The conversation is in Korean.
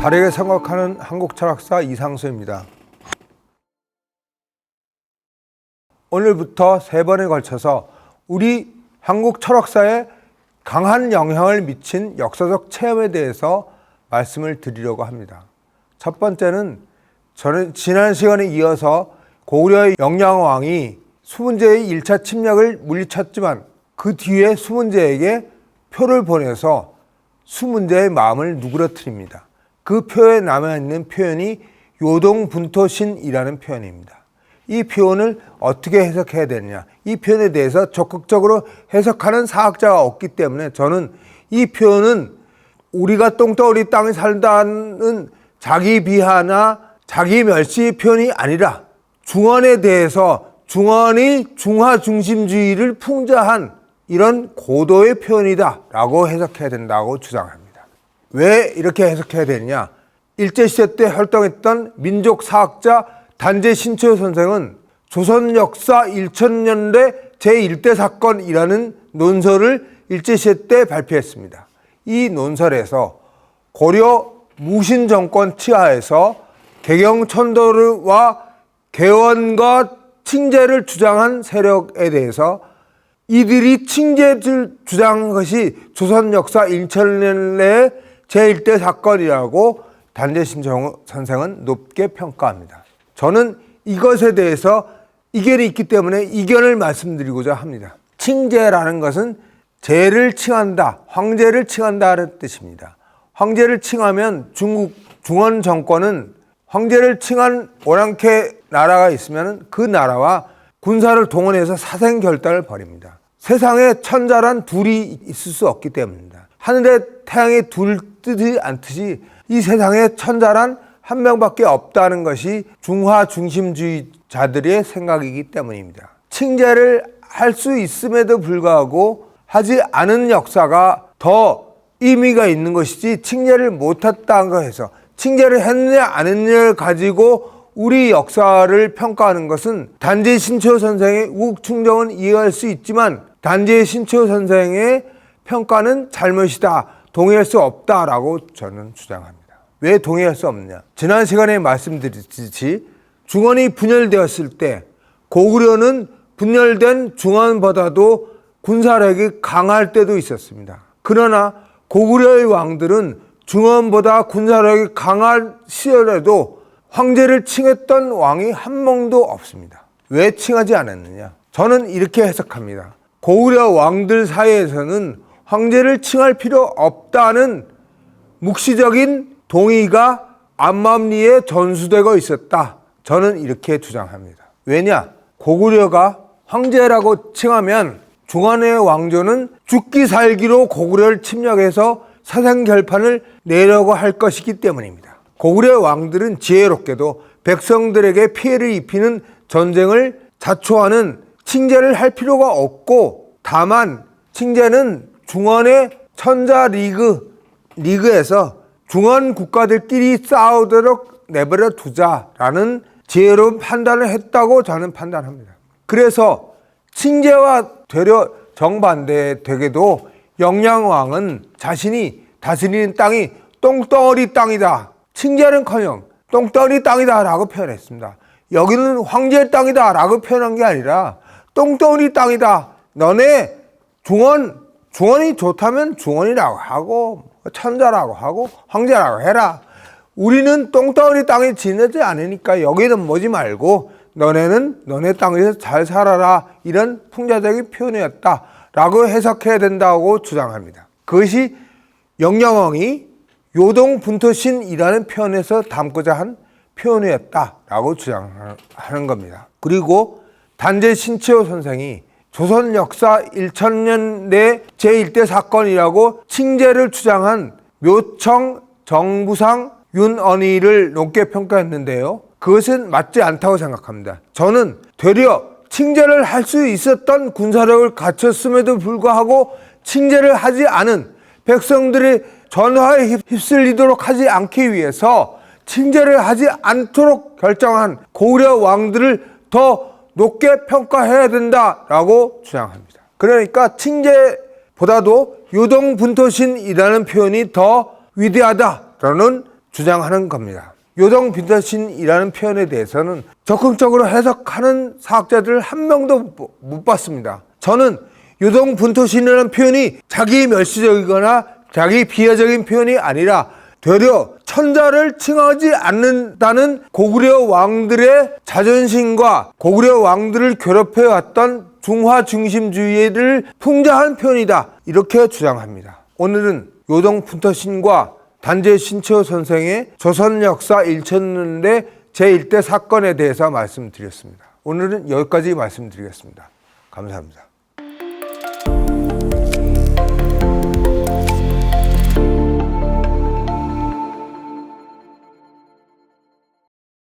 다르게 생각하는 한국 철학사 이상수입니다. 오늘부터 세 번에 걸쳐서 우리 한국 철학사에 강한 영향을 미친 역사적 체험에 대해서 말씀을 드리려고 합니다. 첫 번째는 저는 지난 시간에 이어서 고구려의 영양왕이 수문제의 1차 침략을 물리쳤지만 그 뒤에 수문제에게 표를 보내서 수문제의 마음을 누그러뜨립니다. 그 표에 남아 있는 표현이 요동분토신이라는 표현입니다. 이 표현을 어떻게 해석해야 되느냐. 이 표현에 대해서 적극적으로 해석하는 사학자가 없기 때문에 저는 이 표현은 우리가 똥덩어리 땅에 살다는 자기 비하나 자기 멸시 표현이 아니라 중원에 대해서 중원이 중화 중심주의를 풍자한 이런 고도의 표현이다라고 해석해야 된다고 주장합니다. 왜 이렇게 해석해야 되느냐? 일제시대 때 활동했던 민족 사학자 단재 신채호 선생은 조선 역사 1000년대 제1대 사건이라는 논설을 일제시대 때 발표했습니다. 이 논설에서 고려 무신 정권 치하에서 개경 천도와 개원과 칭제를 주장한 세력에 대해서 이들이 칭제를 주장한 것이 조선 역사 1000년 내 제1대 사건이라고 단재신 선생은 높게 평가합니다. 저는 이것에 대해서 이견이 있기 때문에 이견을 말씀드리고자 합니다. 칭제라는 것은 제를 칭한다, 황제를 칭한다는 뜻입니다. 황제를 칭하면 중국 중원 정권은 황제를 칭한 오랑캐 나라가 있으면 그 나라와 군사를 동원해서 사생 결단을 벌입니다. 세상에 천자란 둘이 있을 수 없기 때문입니다. 하늘에 태양이 둘 뜨지 않듯이 이 세상에 천자란 한 명밖에 없다는 것이 중화 중심주의자들의 생각이기 때문입니다. 칭제를 할 수 있음에도 불구하고 하지 않은 역사가 더 의미가 있는 것이지 칭제를 못했다고 해서 칭제를 했느냐 안 했느냐를 가지고 우리 역사를 평가하는 것은 단지 신채호 선생의 우국충정은 이해할 수 있지만 단지 신채호 선생의 평가는 잘못이다 동의할 수 없다라고 저는 주장합니다. 왜 동의할 수 없느냐? 지난 시간에 말씀드렸듯이 중원이 분열되었을 때 고구려는 분열된 중원보다도 군사력이 강할 때도 있었습니다. 그러나 고구려의 왕들은 중원보다 군사력이 강한 시절에도 황제를 칭했던 왕이 한 명도 없습니다. 왜 칭하지 않았느냐? 저는 이렇게 해석합니다. 고구려 왕들 사이에서는 황제를 칭할 필요 없다는 묵시적인 동의가 암맘리에 전수되고 있었다. 저는 이렇게 주장합니다. 왜냐? 고구려가 황제라고 칭하면 중환의 왕조는 죽기 살기로 고구려를 침략해서 사상 결판을 내려고 할 것이기 때문입니다. 고구려 왕들은 지혜롭게도 백성들에게 피해를 입히는 전쟁을 자초하는 칭제를 할 필요가 없고 다만 칭제는 중원의 천자 리그 리그에서 중원 국가들끼리 싸우도록 내버려 두자라는 지혜로운 판단을 했다고 저는 판단합니다. 그래서 칭제와 되려 정반대 되게도 영양왕은 자신이 다스리는 땅이 똥덩어리 땅이다. 칭제는커녕 똥덩어리 땅이다라고 표현했습니다. 여기는 황제 땅이다라고 표현한 게 아니라 똥덩어리 땅이다. 너네 중원 중원이 좋다면 중원이라고 하고 천자라고 하고 황제라고 해라. 우리는 똥덩어리 땅에 지내지 않으니까 여기는 뭐지 말고 너네는 너네 땅에서 잘 살아라 이런 풍자적인 표현이었다 라고 해석해야 된다고 주장합니다. 그것이 영영왕이 요동분토신이라는 표현에서 담고자 한 표현이었다 라고 주장하는 겁니다. 그리고 단재 신채호 선생이 조선 역사 1000년 내 제1대 사건이라고 칭제를 주장한 묘청 정부상 윤언희를 높게 평가했는데요. 그것은 맞지 않다고 생각합니다. 저는 되려 칭제를 할 수 있었던 군사력을 갖췄음에도 불구하고 칭제를 하지 않은 백성들의 전화에 휩쓸리도록 하지 않기 위해서 칭제를 하지 않도록 결정한 고구려 왕들을 더 높게 평가해야 된다라고 주장합니다. 그러니까 칭제보다도 유동분토신이라는 표현이 더 위대하다라는 주장하는 겁니다. 요동 빈터신이라는 표현에 대해서는 적극적으로 해석하는 사학자들 한 명도 못- 못 봤습니다. 저는 요동 분토신이라는 표현이 자기 멸시적이거나 자기 비하적인 표현이 아니라 되려 천자를 칭하지 않는다는 고구려 왕들의 자존심과 고구려 왕들을 괴롭혀 왔던 중화 중심주의를 풍자한 표현이다. 이렇게 주장합니다. 오늘은 요동 분터신과 단재 신채호 선생의 조선 역사 1천년대 제1대 사건에 대해서 말씀드렸습니다. 오늘은 여기까지 말씀드리겠습니다. 감사합니다.